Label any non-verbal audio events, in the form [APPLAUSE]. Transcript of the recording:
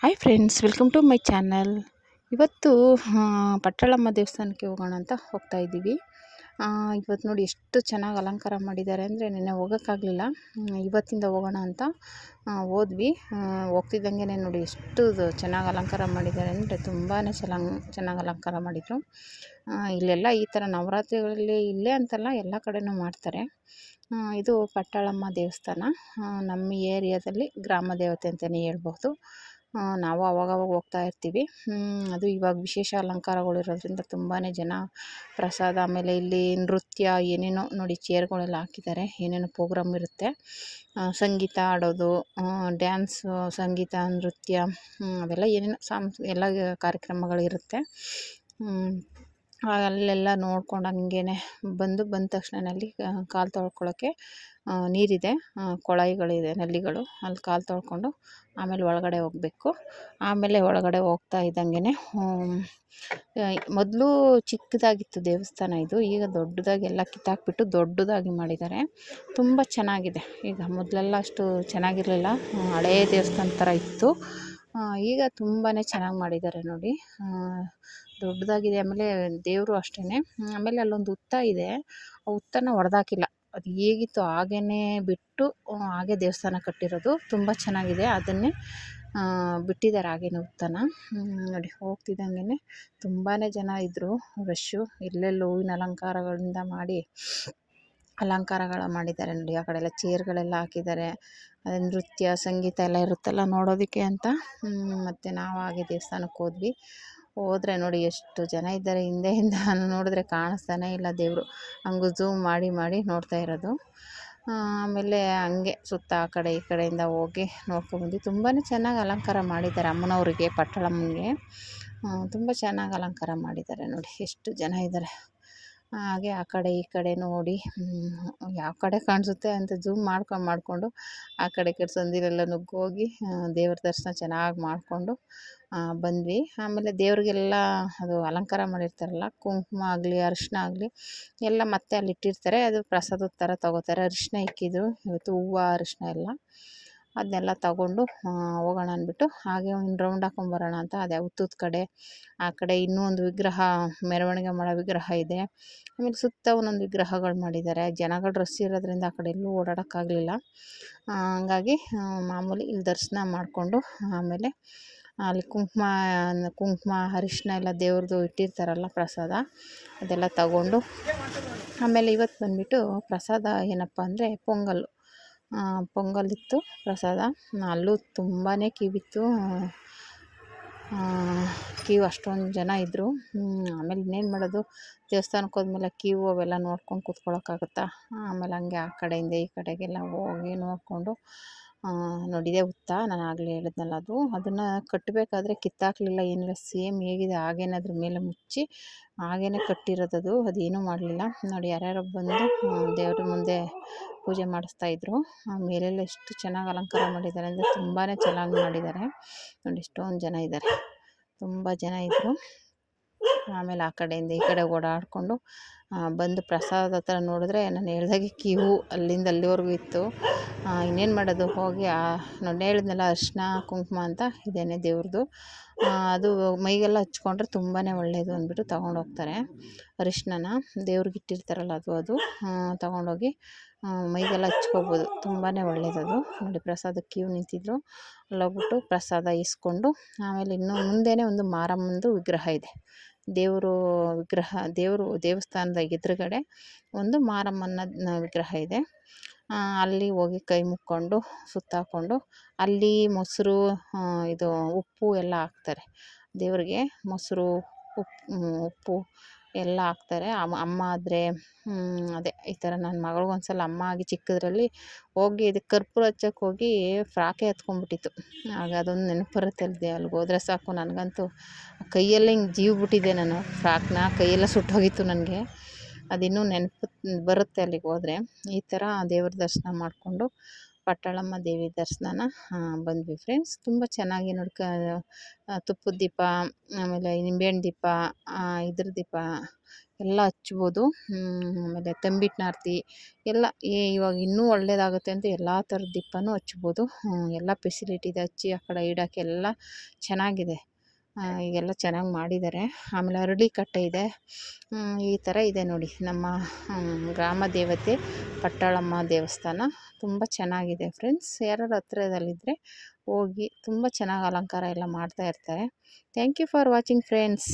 Hi friends welcome to my channel ಇವತ್ತು ಪಟ್ಟಳಮ್ಮ ದೇವಸ್ಥಾನಕ್ಕೆ ಹೋಗೋಣ ಅಂತ ಹೋಗ್ತಾ ಇದ್ದೀವಿ. ಇವತ್ತು ನೋಡಿ ಎಷ್ಟು ಚೆನ್ನಾಗಿ ಅಲಂಕಾರ ಮಾಡಿದ್ದಾರೆ ಅಂದರೆ ನಿನ್ನೆ ಹೋಗೋಕ್ಕಾಗಲಿಲ್ಲ. ಇವತ್ತಿಂದ ಹೋಗೋಣ ಅಂತ ಹೋದ್ವಿ. ಹೋಗ್ತಿದ್ದಂಗೆ ನೋಡಿ ಎಷ್ಟು ಚೆನ್ನಾಗಿ ಅಲಂಕಾರ ಮಾಡಿದ್ದಾರೆ ಅಂದರೆ ತುಂಬಾ ಚೆನ್ನಾಗಿ ಚೆನ್ನಾಗಿ ಅಲಂಕಾರ ಮಾಡಿದರು. ಇಲ್ಲೆಲ್ಲ ಈ ಥರ ನವರಾತ್ರಿಗಳಲ್ಲಿ ಇಲ್ಲೇ ಅಂತಲ್ಲ ಎಲ್ಲ ಕಡೆಯೂ ಮಾಡ್ತಾರೆ. ಇದು ಪಟ್ಟಳಮ್ಮ ದೇವಸ್ಥಾನ. ನಮ್ಮ ಏರಿಯಾದಲ್ಲಿ ಗ್ರಾಮ ದೇವತೆ ಅಂತಲೇ ಹೇಳ್ಬೋದು ನಾವು ಅವಾಗವಾಗ ಹೋಗ್ತಾ ಇರ್ತೀವಿ. ಅದು ಇವಾಗ ವಿಶೇಷ ಅಲಂಕಾರಗಳು ಇರೋದ್ರಿಂದ ತುಂಬಾ ಜನ ಪ್ರಸಾದ, ಆಮೇಲೆ ಇಲ್ಲಿ ನೃತ್ಯ, ಏನೇನೋ ನೋಡಿ ಚೇರ್ಗಳೆಲ್ಲ ಹಾಕಿದ್ದಾರೆ. ಏನೇನೋ ಪ್ರೋಗ್ರಾಮ್ ಇರುತ್ತೆ. ಸಂಗೀತ ಆಡೋದು ಡ್ಯಾನ್ಸು ಸಂಗೀತ, ನೃತ್ಯ ಅವೆಲ್ಲ ಏನೇನೋ ಸಾಂಸ್ ಎಲ್ಲ ಕಾರ್ಯಕ್ರಮಗಳಿರುತ್ತೆ. ಅಲ್ಲೆಲ್ಲ ನೋಡ್ಕೊಂಡು ಹಂಗೇ ಬಂದು ಬಂದ ತಕ್ಷಣ ಅಲ್ಲಿ ಕಾಲು ತೊಳ್ಕೊಳ್ಳೋಕ್ಕೆ ನೀರಿದೆ ಕೊಳಾಯಿಗಳಿದೆ ನಲ್ಲಿಗಳು. ಅಲ್ಲಿ ಕಾಲು ತೊಳ್ಕೊಂಡು ಆಮೇಲೆ ಒಳಗಡೆ ಹೋಗಬೇಕು. ಆಮೇಲೆ ಒಳಗಡೆ ಹೋಗ್ತಾ ಇದ್ದಂಗೆ ಮೊದಲು ಚಿಕ್ಕದಾಗಿತ್ತು ದೇವಸ್ಥಾನ ಇದು. ಈಗ ದೊಡ್ಡದಾಗಿ ಎಲ್ಲ ಕಿತ್ತಾಕ್ಬಿಟ್ಟು ದೊಡ್ಡದಾಗಿ ಮಾಡಿದ್ದಾರೆ. ತುಂಬ ಚೆನ್ನಾಗಿದೆ. ಈಗ ಮೊದಲೆಲ್ಲ ಅಷ್ಟು ಚೆನ್ನಾಗಿರಲಿಲ್ಲ. ಹಳೇ ದೇವಸ್ಥಾನ ಥರ ಇತ್ತು. ಈಗ ತುಂಬಾ ಚೆನ್ನಾಗಿ ಮಾಡಿದ್ದಾರೆ ನೋಡಿ. ದೊಡ್ಡದಾಗಿದೆ. ಆಮೇಲೆ ದೇವರು ಅಷ್ಟೇ ಆಮೇಲೆ ಅಲ್ಲೊಂದು ಹುತ್ತ ಇದೆ. ಆ ಹುತ್ತನ ಹೊಡೆದಾಕಿಲ್ಲ ಅದು ಹೇಗಿತ್ತು ಹಾಗೇ ಬಿಟ್ಟು ಹಾಗೆ ದೇವಸ್ಥಾನ ಕಟ್ಟಿರೋದು. ತುಂಬ ಚೆನ್ನಾಗಿದೆ. ಅದನ್ನೇ ಬಿಟ್ಟಿದ್ದಾರೆ ಹಾಗೇನೆ ಹುತ್ತನ. ನೋಡಿ ಹೋಗ್ತಿದ್ದಂಗೆ ತುಂಬಾ ಜನ ಇದ್ದರು ರಶ್ಶು, ಎಲ್ಲೆಲ್ಲಿ ಹೂವಿನ ಅಲಂಕಾರಗಳಿಂದ ಮಾಡಿ, ಅಲಂಕಾರಗಳ ಮಾಡಿದ್ದಾರೆ ನೋಡಿ. ಆ ಕಡೆ ಎಲ್ಲ ಚೇರ್ಗಳೆಲ್ಲ ಹಾಕಿದ್ದಾರೆ. ಅದೇ ನೃತ್ಯ, ಸಂಗೀತ ಎಲ್ಲ ಇರುತ್ತಲ್ಲ ನೋಡೋದಕ್ಕೆ ಅಂತ. ಮತ್ತು ನಾವು ಹಾಗೆ ದೇವಸ್ಥಾನಕ್ಕೆ ಹೋದ್ವಿ. ಹೋದ್ರೆ ನೋಡಿ ಎಷ್ಟು ಜನ ಇದ್ದಾರೆ ಹಿಂದೆಯಿಂದ [LAUGHS] ನೋಡಿದ್ರೆ ಕಾಣಿಸ್ತಾನೆ ಇಲ್ಲ ದೇವರು. ಹಂಗು ಝೂಮ್ ಮಾಡಿ ಮಾಡಿ ನೋಡ್ತಾ ಇರೋದು. ಆಮೇಲೆ ಹಂಗೆ ಸುತ್ತ ಆ ಕಡೆ, ಈ ಕಡೆಯಿಂದ ಹೋಗಿ ನೋಡ್ಕೊಂಡ್ಬಂದು ತುಂಬಾ ಚೆನ್ನಾಗಿ ಅಲಂಕಾರ ಮಾಡಿದ್ದಾರೆ ಅಮ್ಮನವ್ರಿಗೆ, ಪಟ್ಟಳಮ್ಮನಿಗೆ. ತುಂಬ ಚೆನ್ನಾಗಿ ಅಲಂಕಾರ ಮಾಡಿದ್ದಾರೆ ನೋಡಿ. ಎಷ್ಟು ಜನ ಇದ್ದಾರೆ. ಹಾಗೆ ಆ ಕಡೆ ಈ ಕಡೆ ನೋಡಿ ಯಾವ ಕಡೆ ಕಾಣಿಸುತ್ತೆ ಅಂತ ಜೂಮ್ ಮಾಡ್ಕೊಂಡು ಮಾಡಿಕೊಂಡು ಆ ಕಡೆ ಕಡೆ ಸಂದಿಲೆಲ್ಲ ನುಗ್ಗೋಗಿ ದೇವ್ರ ದರ್ಶನ ಚೆನ್ನಾಗಿ ಮಾಡಿಕೊಂಡು ಬಂದ್ವಿ. ಆಮೇಲೆ ದೇವ್ರಿಗೆಲ್ಲ ಅದು ಅಲಂಕಾರ ಮಾಡಿರ್ತಾರಲ್ಲ, ಕುಂಕುಮ ಆಗಲಿ, ಅರಿಶಿನ ಆಗಲಿ, ಎಲ್ಲ ಮತ್ತೆ ಅಲ್ಲಿ ಇಟ್ಟಿರ್ತಾರೆ. ಅದು ಪ್ರಸಾದದ ಥರ ತೊಗೋತಾರೆ. ಅರಿಶಿನ ಇಕ್ಕಿದ್ರು. ಇವತ್ತು ಹೂವು, ಅರಿಶಿನ ಎಲ್ಲ. ಅದನ್ನೆಲ್ಲ ತಗೊಂಡು ಹೋಗೋಣ ಅಂದ್ಬಿಟ್ಟು ಹಾಗೆ ಒಂದು ರೌಂಡ್ ಹಾಕೊಂಬರೋಣ ಅಂತ ಅದೇ ಹುತ್ತದ ಕಡೆ. ಆ ಕಡೆ ಇನ್ನೂ ಒಂದು ವಿಗ್ರಹ, ಮೆರವಣಿಗೆ ಮಾಡೋ ವಿಗ್ರಹ ಇದೆ. ಆಮೇಲೆ ಸುತ್ತ ಒಂದೊಂದು ವಿಗ್ರಹಗಳು ಮಾಡಿದ್ದಾರೆ. ಜನಗಳು ರಸ್ ಇರೋದ್ರಿಂದ ಆ ಕಡೆ ಎಲ್ಲೂ ಓಡಾಡೋಕ್ಕಾಗಲಿಲ್ಲ. ಹಂಗಾಗಿ ಮಾಮೂಲಿ ಇಲ್ಲಿ ದರ್ಶನ ಮಾಡಿಕೊಂಡು ಆಮೇಲೆ ಅಲ್ಲಿ ಕುಂಕುಮ ಕುಂಕುಮ ಅರಿಶಿನ ಎಲ್ಲ ದೇವ್ರದ್ದು ಇಟ್ಟಿರ್ತಾರಲ್ಲ ಪ್ರಸಾದ, ಅದೆಲ್ಲ ತಗೊಂಡು ಆಮೇಲೆ ಇವತ್ತು ಬಂದುಬಿಟ್ಟು ಪ್ರಸಾದ ಏನಪ್ಪ ಅಂದರೆ ಪೊಂಗಲ್ಲು ಪೊಂಗಲ್ ಪ್ರಸಾದ. ಅಲ್ಲೂ ತುಂಬಾ ಕ್ಯೂ ಇತ್ತು ಕ್ಯೂ ಅಷ್ಟೊಂದು ಜನ ಇದ್ದರು ಆಮೇಲೆ ಇನ್ನೇನು ಮಾಡೋದು? ದೇವಸ್ಥಾನಕ್ಕೆ ಹೋದ್ಮೇಲೆ ಕ್ಯೂ ಅವೆಲ್ಲ ನೋಡ್ಕೊಂಡು ಕೂತ್ಕೊಳ್ಳೋಕ್ಕಾಗುತ್ತಾ ಆಮೇಲೆ ಹಂಗೆ ಆ ಕಡೆಯಿಂದ ಈ ಕಡೆಗೆಲ್ಲ ಹೋಗಿ ನೋಡಿಕೊಂಡು ನೋಡಿದೆ ಹುತ್ತ ನಾನು ಆಗಲೇ ಹೇಳಿದ್ನಲ್ಲ ಅದು. ಅದನ್ನು ಕಟ್ಟಬೇಕಾದ್ರೆ ಕಿತ್ತಾಕಲಿಲ್ಲ, ಏನಿಲ್ಲ, ಸೇಮ್ ಹೇಗಿದೆ, ಹಾಗೇನೆ ಅದ್ರ ಮೇಲೆ ಮುಚ್ಚಿ ಹಾಗೇ ಕಟ್ಟಿರೋದದು ಅದೇನೂ ಮಾಡಲಿಲ್ಲ. ನೋಡಿ, ಯಾರ್ಯಾರೋ ಬಂದು ದೇವ್ರ ಮುಂದೆ ಪೂಜೆ ಮಾಡಿಸ್ತಾಯಿದ್ರು ಮೇಲೆಲ್ಲ ಎಷ್ಟು ಚೆನ್ನಾಗಿ ಅಲಂಕಾರ ಮಾಡಿದ್ದಾರೆ ಅಂದರೆ ತುಂಬಾ ಚೆನ್ನಾಗಿ ಮಾಡಿದ್ದಾರೆ. ನೋಡಿ, ಎಷ್ಟೊಂದು ಜನ ಇದ್ದಾರೆ. ತುಂಬ ಜನ ಇದ್ದರು ಆಮೇಲೆ ಆ ಕಡೆಯಿಂದ ಈ ಕಡೆ ಓಡಾಡಿಕೊಂಡು ಬಂದು ಪ್ರಸಾದ ಹತ್ರ ನೋಡಿದ್ರೆ ನಾನು ಹೇಳ್ದಾಗೆ ಕ್ಯೂ ಅಲ್ಲಿಂದ ಅಲ್ಲಿವರೆಗೂ ಇತ್ತು. ಇನ್ನೇನು ಮಾಡೋದು? ಹೋಗಿ ಆ, ನಾನು ಹೇಳಿದ್ನಲ್ಲ ಅರಿಶಿನ, ಕುಂಕುಮ ಅಂತ ಇದೇನೆ ದೇವ್ರದ್ದು. ಅದು ಮೈಗೆಲ್ಲ ಹಚ್ಕೊಂಡ್ರೆ ತುಂಬಾ ಒಳ್ಳೆಯದು ಅಂದ್ಬಿಟ್ಟು ತೊಗೊಂಡೋಗ್ತಾರೆ. ಅರಿಶಿನ ದೇವ್ರಿಗೆ ಇಟ್ಟಿರ್ತಾರಲ್ಲ ಅದು ಅದು. ತೊಗೊಂಡೋಗಿ ಮೈಗೆಲ್ಲ ಹಚ್ಕೋಬೋದು. ತುಂಬಾ ಒಳ್ಳೆಯದದು ನೋಡಿ ಪ್ರಸಾದಕ್ಕೆ ಕ್ಯೂ ನಿಂತಿದ್ರು ಅಲ್ಲೋಗ್ಬಿಟ್ಟು ಪ್ರಸಾದ ಇಸ್ಕೊಂಡು, ಆಮೇಲೆ ಇನ್ನು ಮುಂದೆಯೇ ಒಂದು ಮಾರಮ್ಮಂದು ವಿಗ್ರಹ ಇದೆ. ದೇವರು ವಿಗ್ರಹ, ದೇವರು ದೇವಸ್ಥಾನದ ಎದುರುಗಡೆ ಒಂದು ಮಾರಮ್ಮನ ವಿಗ್ರಹ ಇದೆ. ಅಲ್ಲಿ ಹೋಗಿ ಕೈ ಮುಕ್ಕೊಂಡು ಸುತ್ತಾಕೊಂಡು ಅಲ್ಲಿ ಮೊಸರು ಇದು ಉಪ್ಪು ಎಲ್ಲ ಹಾಕ್ತಾರೆ. ದೇವರಿಗೆ ಮೊಸರು ಉಪ್ಪು ಉಪ್ಪು ಎಲ್ಲ ಹಾಕ್ತಾರೆ. ಅಮ್ಮ ಆದರೆ ಅದೇ ಈ ಥರ ನನ್ನ ಮಗಳಿಗೆ ಒಂದು ಸಲ ಅಮ್ಮ ಆಗಿ ಚಿಕ್ಕದ್ರಲ್ಲಿ ಹೋಗಿ ಇದು ಕರ್ಪೂರ ಹಚ್ಚಕ್ಕೆ ಹೋಗಿ ಫ್ರಾಕೇ ಹತ್ಕೊಂಡ್ಬಿಟ್ಟಿತ್ತು. ಆಗ ಅದೊಂದು ನೆನಪು ಬರುತ್ತೆ ಅಲ್ಲಿದೆ ಅಲ್ಲಿಗೆ ಹೋದ್ರೆ ಸಾಕು ನನಗಂತೂ. ಕೈಯಲ್ಲೇ ಹಿಂಗೆ ಜೀವ ಬಿಟ್ಟಿದ್ದೆ ನಾನು ಫ್ರಾಕ್ನ, ಕೈಯೆಲ್ಲ ಸುಟ್ಟೋಗಿತ್ತು ನನಗೆ. ಅದಿನ್ನೂ ನೆನಪು ಬರುತ್ತೆ ಅಲ್ಲಿಗೆ ಹೋದ್ರೆ. ಈ ಥರ ದೇವ್ರ ದರ್ಶನ ಮಾಡಿಕೊಂಡು ಪಟ್ಟಾಳಮ್ಮ ದೇವಿ ದರ್ಶನನ ಬಂದ್ವಿ ಫ್ರೆಂಡ್ಸ್ ತುಂಬ ಚೆನ್ನಾಗಿ ನೋಡ್ಕ ತುಪ್ಪದ ದೀಪ, ಆಮೇಲೆ ನಿಂಬೆಹಣ್ಣು ದೀಪ ಇದ್ರ ದೀಪ ಎಲ್ಲ ಹಚ್ಬೋದು. ಆಮೇಲೆ ತಂಬಿಟ್ಟು ಎಲ್ಲ, ಏ, ಇವಾಗ ಇನ್ನೂ ಒಳ್ಳೆಯದಾಗುತ್ತೆ ಅಂತ ಎಲ್ಲ ಥರದ ದೀಪನೂ ಹಚ್ಬೋದು. ಎಲ್ಲ ಫೆಸಿಲಿಟಿ ಇದೆ. ಹಚ್ಚಿ ಆ ಕಡೆ ಇಡೋಕ್ಕೆಲ್ಲ ಚೆನ್ನಾಗಿದೆ. ಈಗೆಲ್ಲ ಚೆನ್ನಾಗಿ ಮಾಡಿದ್ದಾರೆ ಆಮೇಲೆ ಅರಳಿ ಕಟ್ಟೆ ಇದೆ. ಈ ಥರ ಇದೆ ನೋಡಿ. ನಮ್ಮ ಗ್ರಾಮ ದೇವತೆ ಪಟ್ಟಾಳಮ್ಮ ದೇವಸ್ಥಾನ. ತುಂಬ ಚೆನ್ನಾಗಿದೆ ಫ್ರೆಂಡ್ಸ್. ಯಾರು ಹತ್ರದಲ್ಲಿದ್ದರೆ ಹೋಗಿ ತುಂಬ ಚೆನ್ನಾಗಿ ಅಲಂಕಾರ ಎಲ್ಲ ಮಾಡ್ತಾ ಇರ್ತಾರೆ. Thank you for watching friends